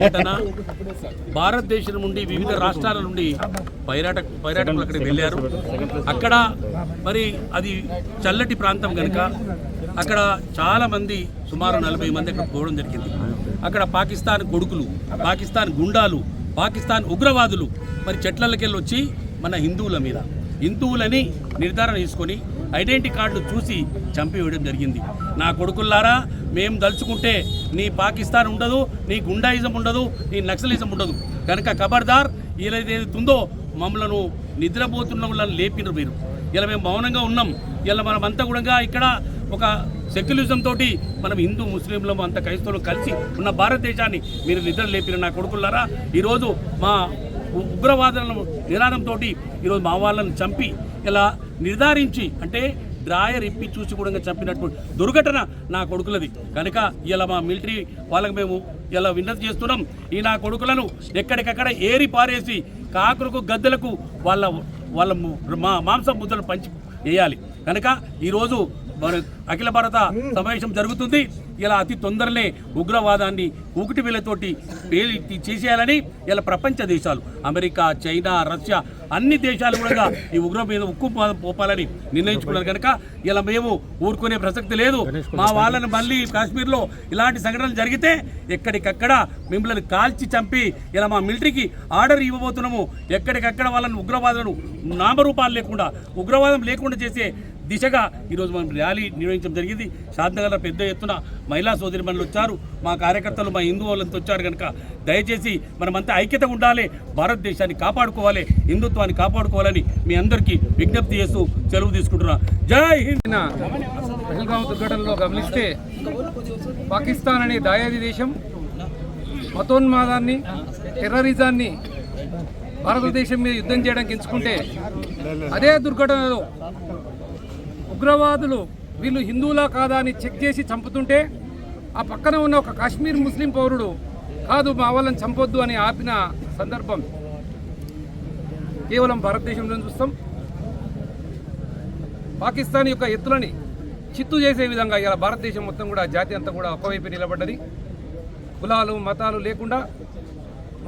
పర్యటన భారతదేశం నుండి వివిధ రాష్ట్రాల నుండి పర్యాటక పర్యాటకులు అక్కడికి వెళ్ళారు. అక్కడ మరి అది చల్లటి ప్రాంతం కనుక అక్కడ చాలామంది సుమారు నలభై మంది అక్కడ పోవడం జరిగింది. అక్కడ పాకిస్తాన్ కొడుకులు పాకిస్తాన్ గుండాలు పాకిస్తాన్ ఉగ్రవాదులు మరి చెట్లకెళ్ళి వచ్చి మన హిందువుల మీద. హిందువులని నిర్ధారణ చేసుకొని ఐడెంటిటీ కార్డులు చూసి చంపివేయడం జరిగింది. నా కొడుకుల్లారా మేము దలుచుకుంటే నీ పాకిస్తాన్ ఉండదు నీ గుండాయిజం ఉండదు నీ నక్సలిజం ఉండదు. కనుక ఖబర్దార్ ఏదైతే ఉందో మమ్మలను నిద్రపోతున్న వాళ్ళని లేపినారు మీరు. ఇలా మేము మౌనంగా ఉన్నాం. ఇలా మనమంతా కూడా ఇక్కడ ఒక సెక్యులిజం తోటి మనం హిందూ ముస్లింలు అంత క్రైస్తవులు కలిసి ఉన్న భారతదేశాన్ని మీరు నిద్ర లేపిన నా కొడుకులారా ఈరోజు మా ఉగ్రవాదులను నిరాదంతో ఈరోజు మా వాళ్ళని చంపి ఇలా నిర్ధారించి అంటే డ్రాయర్ ఇప్పి చూసి కూడా చంపినట్టు దుర్ఘటన నా కొడుకులది. కనుక ఇలా మా మిలిటరీ వాళ్ళకి మేము ఇలా విన్నతి చేస్తున్నాం. ఈ నా కొడుకులను ఎక్కడికక్కడ ఏరి పారేసి కాకులకు గద్దెలకు వాళ్ళ వాళ్ళ మా మాంసం ముద్దలు పంచి వేయాలి. కనుక ఈరోజు మన అఖిల భారత సమావేశం జరుగుతుంది. ఇలా అతి తొందరనే ఉగ్రవాదాన్ని వేలతోటి పేలి చేసేయాలని ఇలా ప్రపంచ దేశాలు అమెరికా చైనా రష్యా అన్ని దేశాలు కూడా ఈ ఉగ్రం మీద ఉక్కు పోపాలని నిర్ణయించుకున్నారు కనుక ఇలా మేము ఊరుకునే ప్రసక్తి లేదు. మా వాళ్ళని మళ్ళీ కాశ్మీర్లో ఇలాంటి సంఘటనలు జరిగితే ఎక్కడికక్కడ మిమ్మల్ని కాల్చి చంపి ఇలా మా మిలిటరీకి ఆర్డర్ ఇవ్వబోతున్నాము. ఎక్కడికక్కడ వాళ్ళని ఉగ్రవాదులను నామరూపాలు లేకుండా ఉగ్రవాదం లేకుండా చేసే దిశగా ఈరోజు మనం ర్యాలీ నిర్వహించడం జరిగింది. శాంతనగర్లో పెద్ద ఎత్తున మహిళా సోదరి సోదరిమణులు వచ్చారు. మా కార్యకర్తలు మా హిందూ వాళ్ళంతా వచ్చారు కనుక దయచేసి మనమంతా ఐక్యత ఉండాలి భారతదేశాన్ని కాపాడుకోవాలి హిందుత్వాన్ని కాపాడుకోవాలని మీ అందరికీ విజ్ఞప్తి చేస్తూ సెలవు తీసుకుంటున్నా. జై హింద్! పహల్గాం దుర్ఘటనలో గమనిస్తే పాకిస్తాన్ అనే దాయాది దేశం మతోన్మాదాన్ని టెర్రరిజాన్ని భారతదేశం మీద యుద్ధం చేయడానికి ఎంచుకుంటే అదే దుర్ఘటనలో ఉగ్రవాదులు వీళ్ళు హిందువులా కాదా అని చెక్ చేసి చంపుతుంటే ఆ పక్కన ఉన్న ఒక కాశ్మీర్ ముస్లిం పౌరుడు కాదు మా వాళ్ళని చంపొద్దు అని ఆపిన సందర్భం కేవలం భారతదేశంలో చూస్తాం. పాకిస్తాన్ యొక్క ఎత్తులని చిత్తు చేసే విధంగా ఇలా భారతదేశం మొత్తం కూడా జాతి అంతా కూడా ఒకవైపు నిలబడ్డది. కులాలు మతాలు లేకుండా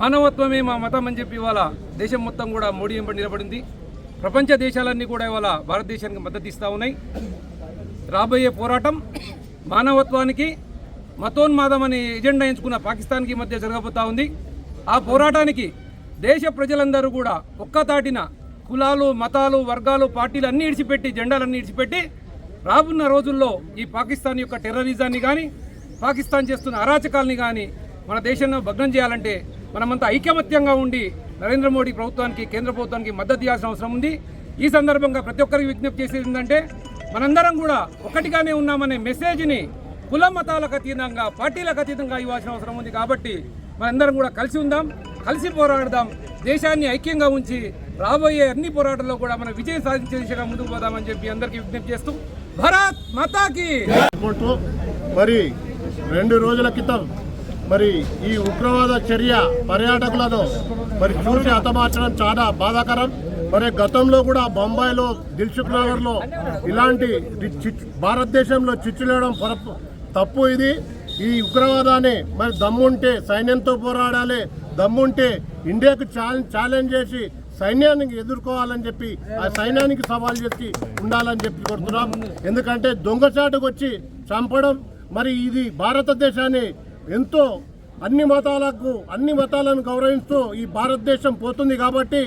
మానవత్వమే మా మతం అని చెప్పి ఇవాళ దేశం మొత్తం కూడా మోడీ వెంబడి నిలబడింది. ప్రపంచ దేశాలన్నీ కూడా ఇవాళ భారతదేశానికి మద్దతు ఇస్తూ ఉన్నాయి. రాబోయే పోరాటం మానవత్వానికి మతోన్మాదం అనే ఎజెండా ఎంచుకున్న పాకిస్తాన్కి మధ్య జరగబోతా ఉంది. ఆ పోరాటానికి దేశ ప్రజలందరూ కూడా ఒక్కతాటిన కులాలు మతాలు వర్గాలు పార్టీలు అన్నీ ఇడిచిపెట్టి జెండాలన్నీ ఇడిచిపెట్టి రాబున్న రోజుల్లో ఈ పాకిస్తాన్ యొక్క టెర్రరిజాన్ని కానీ పాకిస్తాన్ చేస్తున్న అరాచకాల్ని కానీ మన దేశంలో భగ్నం చేయాలంటే మనమంతా ఐకమత్యంగా ఉండి నరేంద్ర మోడీ ప్రభుత్వానికి కేంద్ర ప్రభుత్వానికి మద్దతు ఇవ్వాల్సిన అవసరం ఉంది. ఈ సందర్భంగా ప్రతి ఒక్కరికి విజ్ఞప్తి చేసేది ఏంటంటే మనందరం కూడా ఒకటిగానే ఉన్నామనే మెసేజ్ని కుల మతాలకు అతీతంగా పార్టీలకు అతీతంగా ఇవ్వాల్సిన అవసరం ఉంది కాబట్టి మనందరం కూడా కలిసి ఉందాం కలిసి పోరాడదాం దేశాన్ని ఐక్యంగా ఉంచి రాబోయే అన్ని పోరాటాల్లో కూడా మనం విజయం సాధించే దిశగా ముందుకు పోదామని చెప్పి అందరికీ విజ్ఞప్తి చేస్తూ భారత్ మాతాకి మరి రెండు రోజుల క్రితం మరి ఈ ఉగ్రవాద చర్య పర్యాటకులను మరి చూసి హతమార్చడం చాలా బాధాకరం. మరి గతంలో కూడా బొంబాయిలో దిల్సుఖ్ నగర్లో ఇలాంటి చిచ్చు- భారతదేశంలో చిచ్చులేయడం తప్పు ఇది. ఈ ఉగ్రవాదాన్ని మరి దమ్ముంటే సైన్యంతో పోరాడాలి. దమ్ముంటే ఇండియాకు ఛాలెంజ్ ఛాలెంజ్ చేసి సైన్యానికి ఎదుర్కోవాలని చెప్పి ఆ సైన్యానికి సవాల్ చేసి ఉండాలని చెప్పి కోరుతున్నాం. ఎందుకంటే దొంగచాటుకు వచ్చి చంపడం మరి ఇది భారతదేశాన్ని ఎంతో అన్ని మతాలకు అన్ని మతాలను గౌరవిస్తూ ఈ భారతదేశం పోతుంది కాబట్టి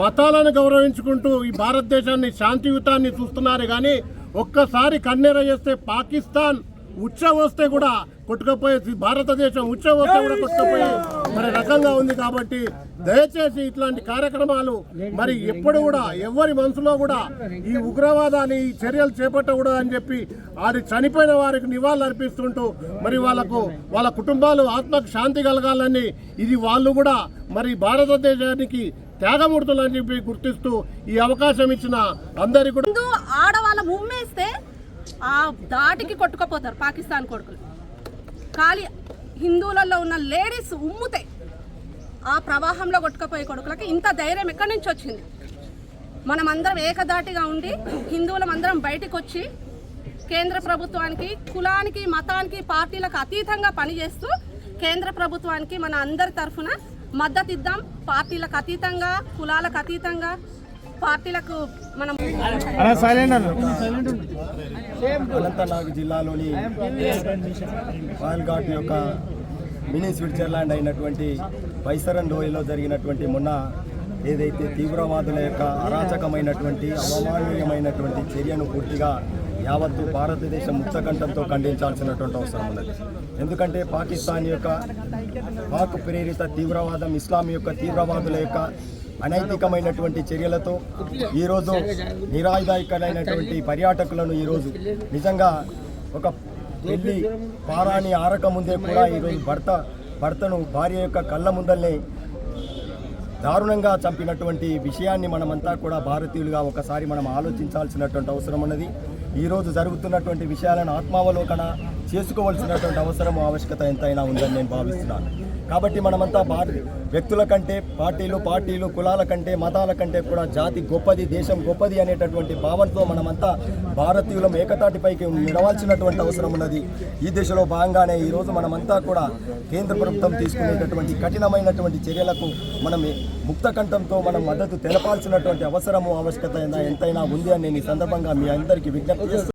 మతాలను గౌరవించుకుంటూ ఈ భారతదేశాన్ని శాంతియుతాన్ని చూస్తున్నారు. కానీ ఒక్కసారి కన్నెర చేస్తే పాకిస్తాన్ ఉచ్చ వస్తే కూడా కొట్టుకపోయే భారతదేశం ఉచ్చ వస్తే కూడా కొట్టుకపోయే మరి రకంగా ఉంది కాబట్టి దయచేసి ఇట్లాంటి కార్యక్రమాలు మరి ఎప్పుడు కూడా ఎవరి మనసులో కూడా ఈ ఉగ్రవాదాన్ని ఈ చర్యలు చేపట్టకూడదు అని చెప్పి వారి చనిపోయిన వారికి నివాళులు అర్పిస్తుంటూ మరి వాళ్ళకు వాళ్ళ కుటుంబాలు ఆత్మకు శాంతి కలగాలని ఇది వాళ్ళు కూడా మరి భారతదేశానికి త్యాగమూర్తులు చెప్పి గుర్తిస్తూ ఈ అవకాశం ఇచ్చిన అందరికీ కూడా ఆడవాళ్ళ ముమ్మేస్తే ఆ దాటికి కొట్టుకుపోతారు పాకిస్తాన్ కొడుకులు. ఖాళీ హిందువులలో ఉన్న లేడీస్ ఉమ్ముతాయి ఆ ప్రవాహంలో కొట్టుకుపోయే కొడుకులకి ఇంత ధైర్యం ఎక్కడి నుంచి వచ్చింది? మనమందరం ఏకదాటిగా ఉండి హిందువులం అందరం బయటకు వచ్చి కేంద్ర ప్రభుత్వానికి కులానికి మతానికి పార్టీలకు అతీతంగా పనిచేస్తూ కేంద్ర ప్రభుత్వానికి మన అందరి తరఫున మద్దతు ఇద్దాం పార్టీలకు అతీతంగా కులాలకు అతీతంగా పార్టీలకు మనం అనంతనాగ్ జిల్లాలోని పాల్ఘాట్ యొక్క మినీ స్విట్జర్లాండ్ అయినటువంటి వైసరన్ లోయలో జరిగినటువంటి మొన్న ఏదైతే తీవ్రవాదుల యొక్క అరాచకమైనటువంటి అవమానీయమైనటువంటి చర్యను పూర్తిగా యావత్తు భారతదేశం ముక్తకంఠంతో ఖండించాల్సినటువంటి అవసరం ఉన్నది. ఎందుకంటే పాకిస్తాన్ యొక్క పాక్ ప్రేరిత తీవ్రవాదం ఇస్లాం యొక్క తీవ్రవాదుల యొక్క అనైతికమైనటువంటి చర్యలతో ఈరోజు నిరాయుధాయికలైనటువంటి పర్యాటకులను ఈరోజు నిజంగా ఒక పెళ్ళి పారాని ఆరక ముందే కూడా ఈరోజు భర్త భర్తను భార్య యొక్క కళ్ళ ముందల్నే దారుణంగా చంపినటువంటి విషయాన్ని మనమంతా కూడా భారతీయులుగా ఒకసారి మనం ఆలోచించాల్సినటువంటి అవసరం ఉన్నది. ఈరోజు జరుగుతున్నటువంటి విషయాలను ఆత్మావలోకన చేసుకోవాల్సినటువంటి అవసరం ఆవశ్యకత ఎంతైనా ఉందని నేను భావిస్తున్నాను. కాబట్టి మనమంతా భారత వ్యక్తుల కంటే పార్టీలు పార్టీలు కులాల కంటే మతాల కంటే కూడా జాతి గొప్పది దేశం గొప్పది అనేటటువంటి భావనతో మనమంతా భారతీయులం ఏకతాటిపైకి నిలవాల్సినటువంటి అవసరం ఉన్నది. ఈ దిశలో భాగంగానే ఈరోజు మనమంతా కూడా కేంద్ర ప్రభుత్వం తీసుకునేటటువంటి కఠినమైనటువంటి చర్యలకు మనం ముక్త కంఠంతో మనం మద్దతు తెలపాల్సినటువంటి అవసరము ఆవశ్యకత ఎంతైనా ఉంది అని నేను ఈ సందర్భంగా మీ అందరికీ విజ్ఞప్తి